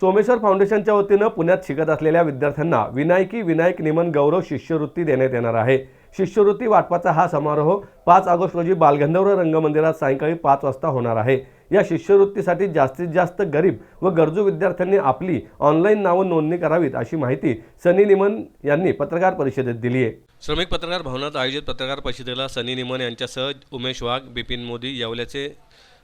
सोमेश्वर फाउंडेशनच्या वतीनं पुण्यात शिकत असलेल्या विद्यार्थ्यांना विनायकी विनायक निमन गौरव शिष्यवृत्ती देण्यात येणार आहे. शिष्यवृत्ती वाटपाचा हा समारोह पाच ऑगस्ट रोजी बालगंधर्व रंगमंदिरात सायंकाळी पाच वाजता होणार आहे. या शिष्यवृत्तीसाठी जास्तीत जास्त गरीब व गरजू विद्यार्थ्यांनी आपली ऑनलाईन नावं नोंदणी करावीत अशी माहिती सनी निमन यांनी पत्रकार परिषदेत दिली आहे. श्रमिक पत्रकार भवनात आयोजित पत्रकार परिषदेला सनी निमन यांच्यासह उमेश वाघ बिपिन मोदी येवल्याचे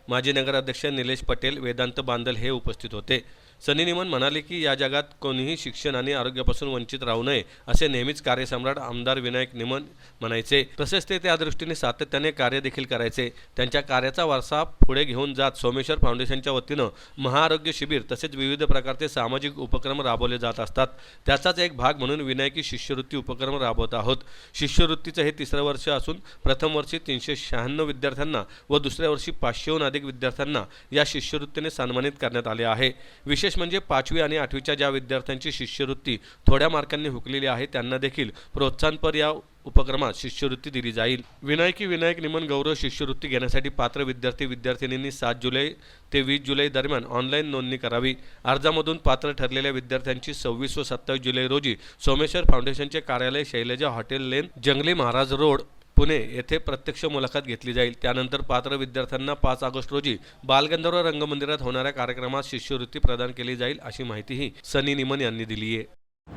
माजी नगराध्यक्ष निलेश पटेल वेदांत बांदल हे उपस्थित होते. सनी निमन म्हणाले की या जगात कोणीही शिक्षण आणि आरोग्यापासून वंचित राहू नये असे नेहमीच कार्यसम्राट आमदार विनायक निमन म्हणायचे. तसेच ते त्या दृष्टीने सातत्याने कार्य देखील करायचे. त्यांच्या कार्याचा वारसा पुढे घेऊन जात सोमेश्वर फाउंडेशनच्या वतीनं महाआरोग्य शिबिर तसेच विविध प्रकारचे सामाजिक उपक्रम राबवले जात असतात. त्याचाच एक भाग म्हणून विनायकी शिष्यवृत्ती उपक्रम राबवत आहोत. शिष्यवृत्तीचं हे तिसरं वर्ष असून प्रथम वर्षी तीनशे शहाण्णव विद्यार्थ्यांना व दुसऱ्या वर्षी पाचशेहून अधिक विद्यार्थ्यांना या शिष्यवृत्तीने सन्मानित करण्यात आले आहे. विशेष म्हणजे पाचवी आणि आठवीच्या ज्या विद्यार्थ्यांची शिष्यवृत्ती थोड्या मार्कांनी हुकलेली आहे त्यांना देखील प्रोत्साहनपर या उपक्रमात शिष्यवृत्ती दिली जाईल. विनायकी विनायक निमन गौरव शिष्यवृत्ती घेण्यासाठी पात्र विद्यार्थी विद्यार्थिनींनी सात जुलै ते वीस जुलै दरम्यान ऑनलाईन नोंदणी करावी. अर्जामधून पात्र ठरलेल्या विद्यार्थ्यांची सव्वीस व सत्तावीस जुलै रोजी सोमेश्वर फाउंडेशनचे कार्यालय शैलजा हॉटेल लेन जंगली महाराज रोड पुणे येथे प्रत्यक्ष मुलाखत घेतली जाईल. त्यानंतर पात्र विद्यार्थ्यांना पाच ऑगस्ट रोजी बालगंधर्व रंगमंदिरात होणाऱ्या कार्यक्रमात शिष्यवृत्ती प्रदान केली जाईल अशी माहितीही सनी निमन यांनी दिली आहे.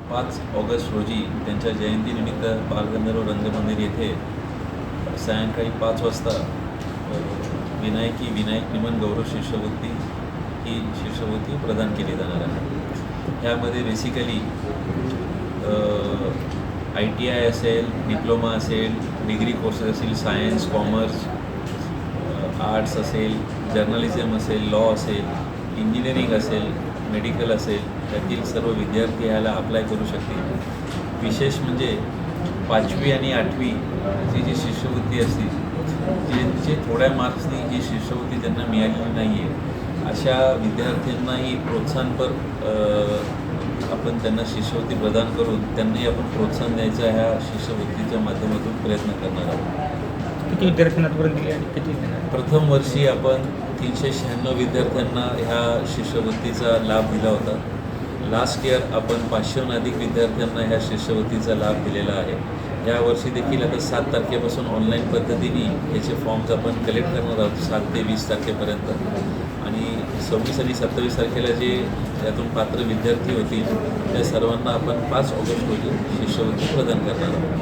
पाच ऑगस्ट रोजी त्यांच्या जयंतीनिमित्त बालगंधर्व रंगमंदिर येथे सायंकाळी पाच वाजता विनायकी विनायक निमन गौरव शिष्यवृत्ती ही शिष्यवृत्ती प्रदान केली जाणार आहे. ह्यामध्ये बेसिकली आय टी आय असेल डिप्लोमा असेल डिग्री कोर्सेस असेल सायन्स कॉमर्स आर्ट्स असेल जर्नलिझम असेल लॉ असेल इंजिनिअरिंग असेल मेडिकल असेल त्यातील सर्व विद्यार्थी ह्याला अप्लाय करू शकतील. विशेष म्हणजे पाचवी आणि आठवीची जी शिष्यवृत्ती असते ज्यांचे थोड्या मार्क्सनी जी शिष्यवृत्ती त्यांना मिळालेली नाही आहे अशा विद्यार्थ्यांनाही प्रोत्साहनपर आपण त्यांना शिष्यवृत्ती प्रदान करून त्यांनाही आपण प्रोत्साहन द्यायचा ह्या शिष्यवृत्तीच्या माध्यमातून प्रयत्न करणार आहोत. किती विद्यार्थ्यांना दिली आणि किती प्रथम वर्षी आपण तीनशे शहाण्णव विद्यार्थ्यांना ह्या शिष्यवृत्तीचा लाभ दिला होता. लास्ट इयर आपण पाचशेहून अधिक विद्यार्थ्यांना ह्या शिष्यवृत्तीचा लाभ दिलेला आहे. या वर्षी देखील आता सात तारखेपासून ऑनलाईन पद्धतीने याचे फॉर्म्स आपण कलेक्ट करणार आहोत सात ते वीस तारखेपर्यंत. आणि सव्वीस आणि सत्तावीस तारखेला जे यातून पात्र विद्यार्थी होतील त्या सर्वांना आपण पाच ऑगस्ट रोजी शिष्यवृत्ती प्रदान करणार आहोत.